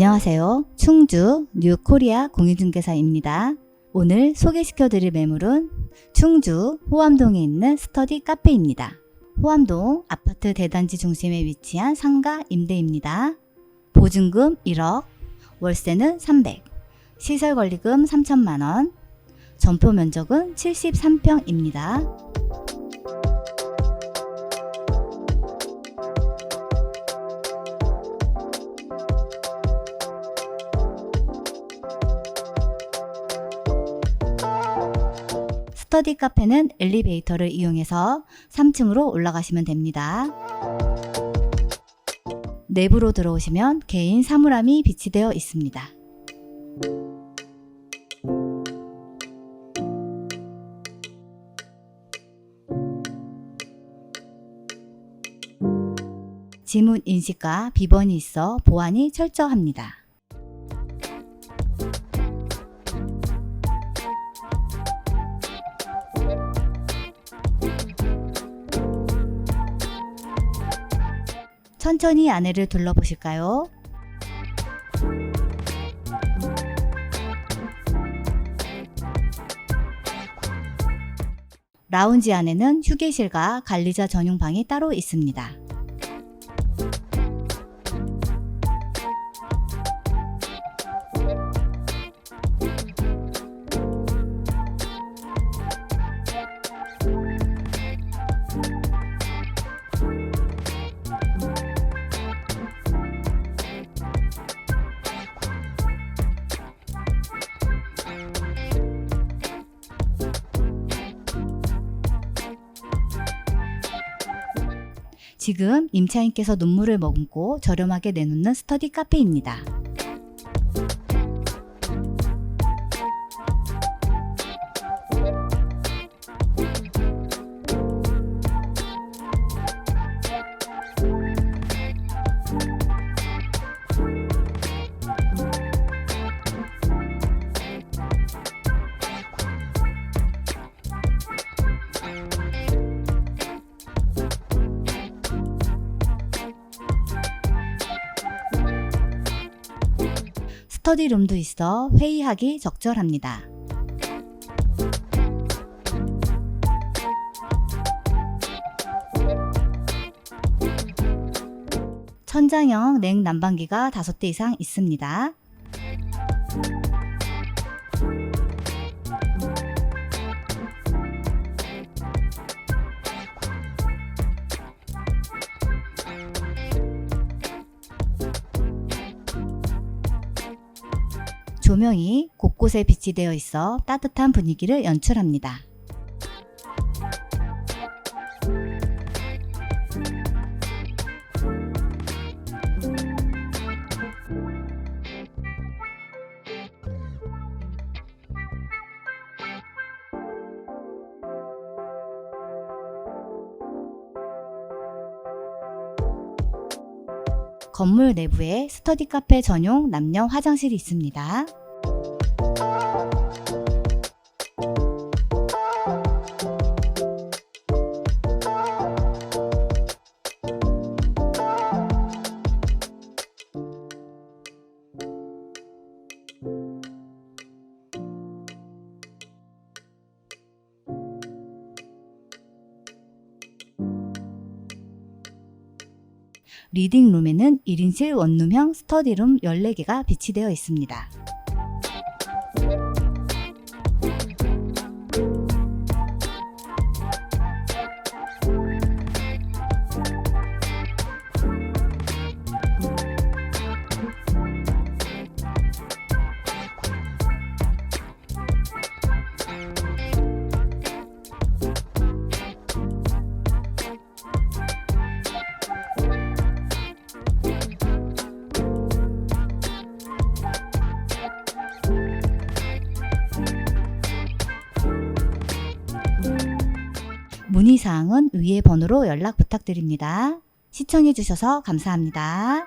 안녕하세요. 충주 뉴코리아 공인중개사입니다. 오늘 소개시켜 드릴 매물은 충주 호암동에 있는 스터디 카페입니다. 호암동 아파트 대단지 중심에 위치한 상가 임대입니다. 보증금 1억, 월세는 300, 시설 관리금 3천만원, 전포 면적은 73평입니다. 스터디 카페는 엘리베이터를 이용해서 3층으로 올라가시면 됩니다. 내부로 들어오시면 개인 사물함이 비치되어 있습니다. 지문 인식과 비번이 있어 보안이 철저합니다. 천천히 안에를 둘러보실까요? 라운지 안에는 휴게실과 관리자 전용 방이 따로 있습니다. 지금 임차인께서 눈물을 머금고 저렴하게 내놓는 스터디 카페입니다. 스터디 룸도 있어 회의하기 적절합니다. 천장형 냉난방기가 5대 이상 있습니다. 조명이 곳곳에 비치되어 있어 따뜻한 분위기를 연출합니다. 건물 내부에 스터디 카페 전용 남녀 화장실이 있습니다. 리딩룸에는 1인실 원룸형 스터디룸 14개가 비치되어 있습니다. 문의사항은 위의 번호로 연락 부탁드립니다. 시청해주셔서 감사합니다.